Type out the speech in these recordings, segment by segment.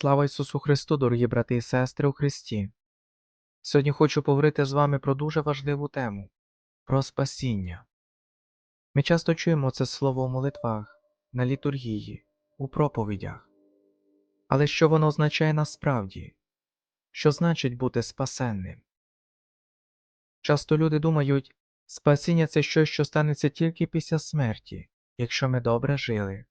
Слава Ісусу Христу, дорогі брати і сестри у Христі! Сьогодні хочу поговорити з вами про дуже важливу тему про спасіння. Ми часто чуємо це слово у молитвах, на літургії, у проповідях. Але що воно означає насправді? Що значить бути спасенним? Часто люди думають, спасіння це щось, що станеться тільки після смерті, якщо ми добре жили.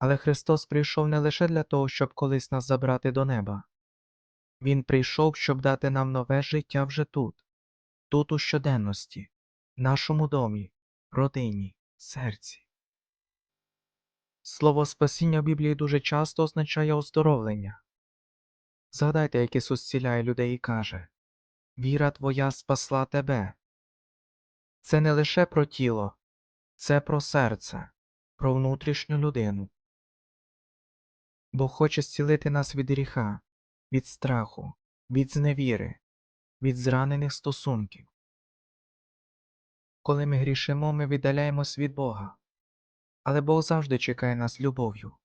Але Христос прийшов не лише для того, щоб колись нас забрати до неба. Він прийшов, щоб дати нам нове життя вже тут, тут у щоденності, нашому домі, родині, серці. Слово спасіння в Біблії дуже часто означає оздоровлення. Згадайте, як Ісус зціляє людей і каже Віра твоя спасла тебе. Це не лише про тіло, це про серце, про внутрішню людину. Бог хоче зцілити нас від гріха, від страху, від зневіри, від зранених стосунків. Коли ми грішимо, ми віддаляємось від Бога, але Бог завжди чекає нас любов'ю.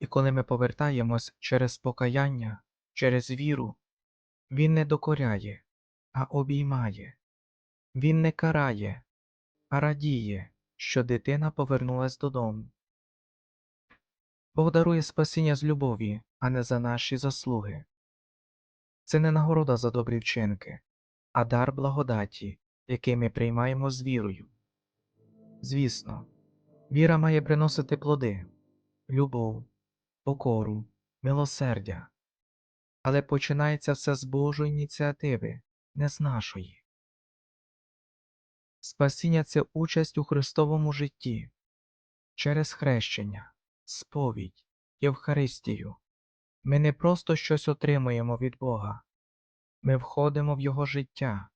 І коли ми повертаємось через покаяння, через віру, Він не докоряє, а обіймає, Він не карає, а радіє, що дитина повернулась додому. Бог дарує спасіння з любові, а не за наші заслуги. Це не нагорода за добрі вчинки, а дар благодаті, який ми приймаємо з вірою. Звісно, віра має приносити плоди, любов, покору, милосердя, але починається все з Божої ініціативи, не з нашої. Спасіння це участь у Христовому житті через хрещення сповідь, Євхаристію. Ми не просто щось отримуємо від Бога, ми входимо в Його життя,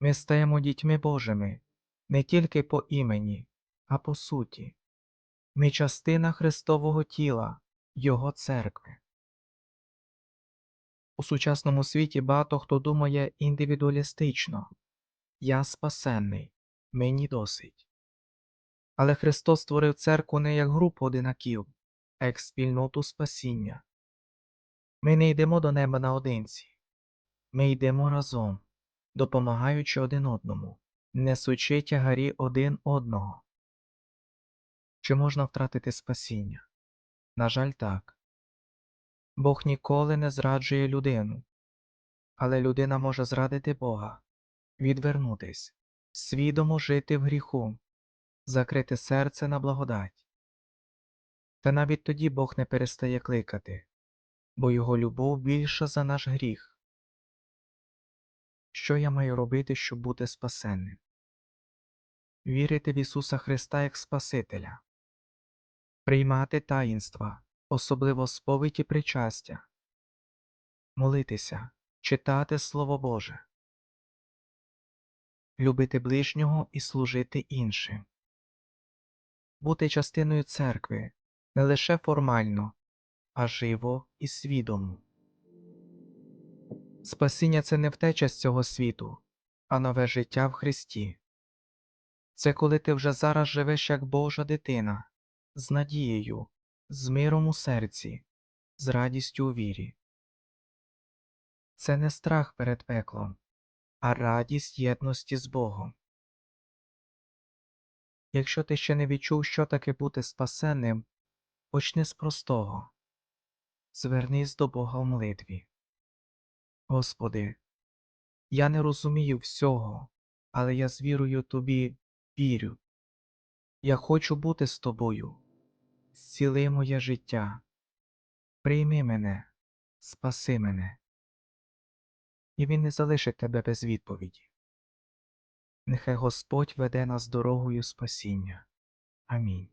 ми стаємо дітьми Божими не тільки по імені, а по суті. Ми частина Христового тіла, Його церкви. У сучасному світі багато хто думає індивідуалістично Я спасенний, мені досить. Але Христос створив церкву не як групу одинаків, а як спільноту спасіння. Ми не йдемо до неба наодинці, ми йдемо разом, допомагаючи один одному, несучи тягарі один одного. Чи можна втратити спасіння? На жаль, так. Бог ніколи не зраджує людину, але людина може зрадити Бога, відвернутись, свідомо жити в гріху закрити серце на благодать. Та навіть тоді Бог не перестає кликати, бо Його любов більша за наш гріх. Що я маю робити, щоб бути спасенним? Вірити в Ісуса Христа як Спасителя, приймати таїнства, особливо сповідь причастя, молитися, читати Слово Боже, любити ближнього і служити іншим бути частиною церкви не лише формально, а живо і свідомо. Спасіння це не втеча з цього світу, а нове життя в Христі. Це коли ти вже зараз живеш як Божа дитина, з надією, з миром у серці, з радістю у вірі. Це не страх перед пеклом, а радість єдності з Богом. Якщо ти ще не відчув, що таке бути спасенним, почни з простого звернись до Бога в молитві. Господи, я не розумію всього, але я з вірою Тобі вірю. Я хочу бути з тобою, зціли моє життя, прийми мене, спаси мене, і Він не залишить тебе без відповіді. Нехай Господь веде нас дорогою спасіння. Амінь.